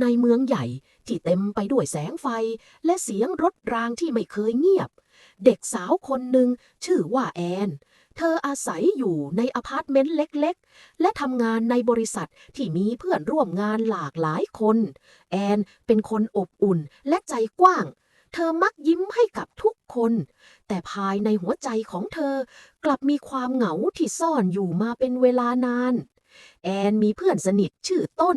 ในเมืองใหญ่ที่เต็มไปด้วยแสงไฟ และเสียงรถรางที่ไม่เคยเงียบ เด็กสาวคนหนึ่งชื่อว่าแอน เธออาศัยอยู่ในอพาร์ตเมนต์เล็กๆ และทำงานในบริษัทที่มีเพื่อนร่วมงานหลากหลายคน แอนเป็นคนอบอุ่นและใจกว้าง เธอมักยิ้มให้กับทุกคน แต่ภายในหัวใจของเธอกลับมีความเหงาที่ซ่อนอยู่มาเป็นเวลานานแอนมีเพื่อนสนิทชื่อต้น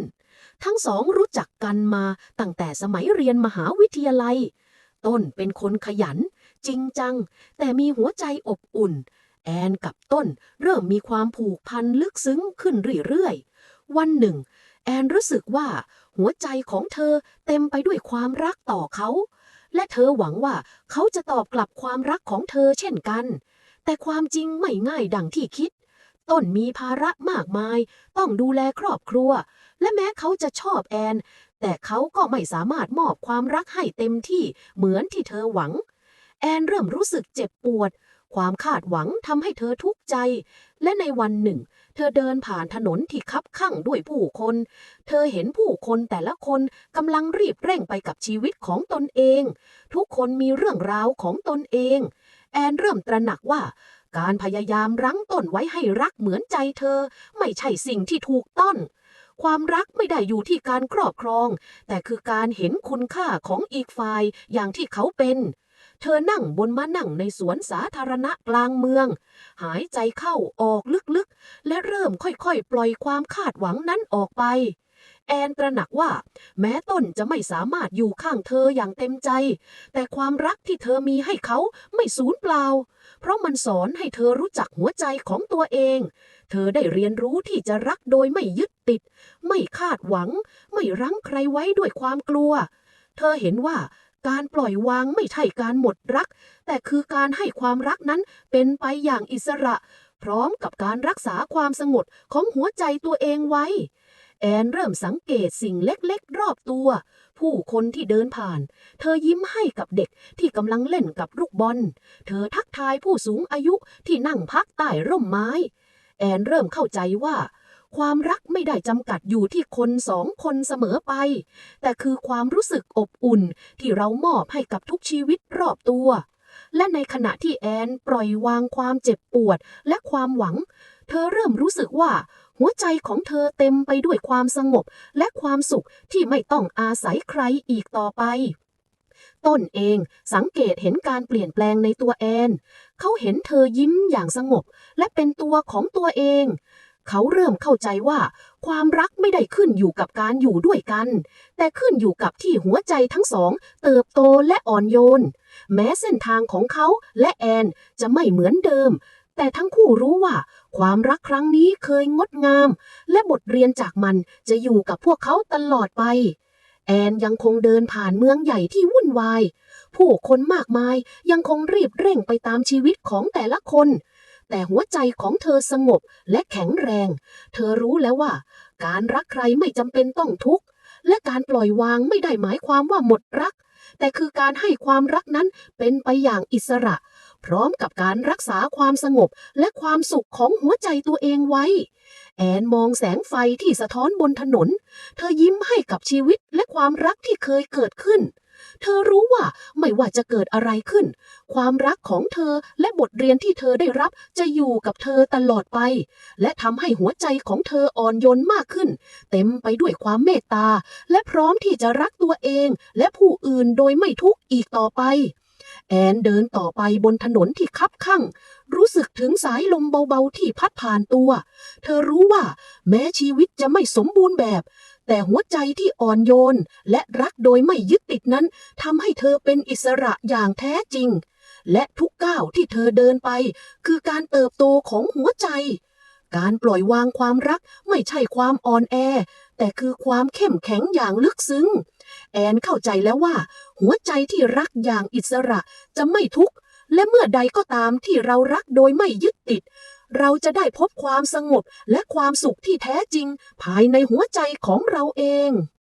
ทั้งสองรู้จักกันมาตั้งแต่สมัยเรียนมหาวิทยาลัย ต้นเป็นคนขยัน จริงจัง แต่มีหัวใจอบอุ่น แอนกับต้นเริ่มมีความผูกพันลึกซึ้งขึ้นเรื่อยๆ วันหนึ่ง แอนรู้สึกว่าหัวใจของเธอเต็มไปด้วยความรักต่อเขา และเธอหวังว่าเขาจะตอบกลับความรักของเธอเช่นกัน แต่ความจริงไม่ง่ายดังที่คิด ต้นมีภาระมากมาย ต้องดูแลครอบครัว และแม้เขาจะชอบแอน แต่เขาก็ไม่สามารถมอบความรักให้เต็มที่เหมือนที่เธอหวัง แอนเริ่มรู้สึกเจ็บปวด ความคาดหวังทำให้เธอทุกข์ใจ และในวันหนึ่ง เธอเดินผ่านถนนที่คับข้างด้วยผู้คน เธอเห็นผู้คนแต่ละคนกำลังรีบเร่งไปกับชีวิตของตนเอง ทุกคนมีเรื่องราวของตนเองแอนเริ่มตระหนักว่า การพยายามรั้งต้นไว้ให้รักเหมือนใจเธอ ไม่ใช่สิ่งที่ถูกต้องความรักไม่ได้อยู่ที่การครอบครอง แต่คือการเห็นคุณค่าของอีกฝ่ายอย่างที่เขาเป็น เธอนั่งบนม้านั่งในสวนสาธารณะกลางเมือง หายใจเข้าออกลึกๆ และเริ่มค่อยๆ ปล่อยความคาดหวังนั้นออกไป แอนตระหนักว่า แม้ต้นจะไม่สามารถอยู่ข้างเธออย่างเต็มใจ แต่ความรักที่เธอมีให้เขาไม่สูญเปล่า เพราะมันสอนให้เธอรู้จักหัวใจของตัวเอง เธอได้เรียนรู้ที่จะรักโดยไม่ยึดติด ไม่คาดหวัง ไม่รั้งใครไว้ด้วยความกลัว เธอเห็นว่าการปล่อยวางไม่ใช่การหมดรัก แต่คือการให้ความรักนั้นเป็นไปอย่างอิสระ พร้อมกับการรักษาความสงบของหัวใจตัวเองไว้ แอนเริ่มสังเกตสิ่งเล็กๆ รอบตัว ผู้คนที่เดินผ่าน เธอยิ้มให้กับเด็กที่กำลังเล่นกับลูกบอล เธอทักทายผู้สูงอายุที่นั่งพักใต้ร่มไม้ แอนเริ่มเข้าใจว่า ความรักไม่ได้จำกัดอยู่ที่คนสองคนเสมอไป แต่คือความรู้สึกอบอุ่นที่เรามอบให้กับทุกชีวิตรอบตัว และในขณะที่แอนปล่อยวางความเจ็บปวดและความหวัง เธอเริ่มรู้สึกว่า หัวใจของเธอเต็มไปด้วยความสงบและความสุขที่ไม่ต้องอาศัยใครอีกต่อไป ต้นเองสังเกตเห็นการเปลี่ยนแปลงในตัวแอน เขาเห็นเธอยิ้มอย่างสงบ และเป็นตัวของตัวเองเขาเริ่มเข้าใจว่า ความรักไม่ได้ขึ้นอยู่กับการอยู่ด้วยกัน แต่ขึ้นอยู่กับที่หัวใจทั้งสอง เติบโตและอ่อนโยน แม้เส้นทางของเขาและแอนจะไม่เหมือนเดิม แต่ทั้งคู่รู้ว่า ความรักครั้งนี้เคยงดงาม และบทเรียนจากมันจะอยู่กับพวกเขาตลอดไป แอนยังคงเดินผ่านเมืองใหญ่ที่วุ่นวาย ผู้คนมากมายยังคงรีบเร่งไปตามชีวิตของแต่ละคน แต่หัวใจของเธอสงบและแข็งแรง เธอรู้แล้วว่า การรักใครไม่จำเป็นต้องทุกข์ และการปล่อยวางไม่ได้หมายความว่าหมดรัก แต่คือการให้ความรักนั้นเป็นไปอย่างอิสระ พร้อมกับการรักษาความสงบและความสุขของหัวใจตัวเองไว้ แอนมองแสงไฟที่สะท้อนบนถนน เธอยิ้มให้กับชีวิตและความรักที่เคยเกิดขึ้น เธอรู้ว่าไม่ว่าจะเกิดอะไรขึ้น ความรักของเธอและบทเรียนที่เธอได้รับจะอยู่กับเธอตลอดไป และทำให้หัวใจของเธออ่อนโยนมากขึ้น เต็มไปด้วยความเมตตา และพร้อมที่จะรักตัวเองและผู้อื่นโดยไม่ทุกข์อีกต่อไป แอนเดินต่อไปบนถนนที่คับข้างรู้สึกถึงสายลมเบาๆที่พัดผ่านตัว เธอรู้ว่าแม้ชีวิตจะไม่สมบูรณ์แบบ แต่หัวใจที่อ่อนโยน และรักโดยไม่ยึดติดนั้นทำให้เธอเป็นอิสระอย่างแท้จริง และทุกก้าวที่เธอเดินไป คือการเติบโตของหัวใจ การปล่อยวางความรักไม่ใช่ความอ่อนแอ แต่คือความเข้มแข็งอย่างลึกซึ้ง แอนเข้าใจแล้วว่า หัวใจที่รักอย่างอิสระจะไม่ทุกข์ และเมื่อใดก็ตามที่เรารักโดยไม่ยึดติด เราจะได้พบความสงบและความสุขที่แท้จริง ภายในหัวใจของเราเอง